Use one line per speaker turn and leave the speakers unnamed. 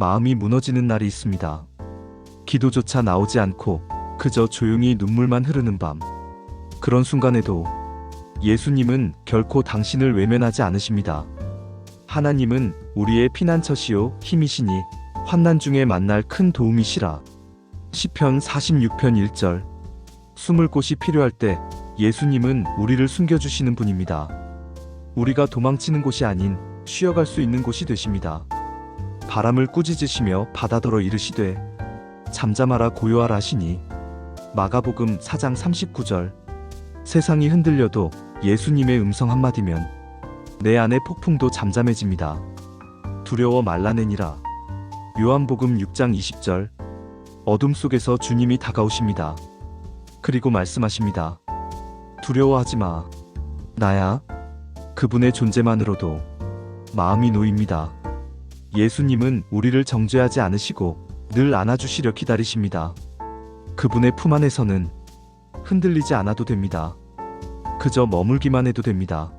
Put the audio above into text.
마음이 무너지는 날이 있습니다. 기도조차 나오지 않고 그저 조용히 눈물만 흐르는 밤. 그런 순간에도 예수님은 결코 당신을 외면하지 않으십니다. 하나님은 우리의 피난처시요 힘이시니 환난 중에 만날 큰 도움이시라. 시편 46편 1절. 숨을 곳이 필요할 때 예수님은 우리를 숨겨주시는 분입니다. 우리가 도망치는 곳이 아닌 쉬어갈 수 있는 곳이 되십니다. 바람을 꾸짖으시며 바다더러 이르시되 잠잠하라 고요하라 하시니 마가복음 4장 39절 세상이 흔들려도 예수님의 음성 한마디면 내 안의 폭풍도 잠잠해집니다. 두려워 말라내니라 요한복음 6장 20절 어둠 속에서 주님이 다가오십니다. 그리고 말씀하십니다. 두려워하지 마. 나야. 그분의 존재만으로도 마음이 놓입니다. 예수님은 우리를 정죄하지 않으시고 늘 안아주시려 기다리십니다. 그분의 품 안에서는 흔들리지 않아도 됩니다. 그저 머물기만 해도 됩니다.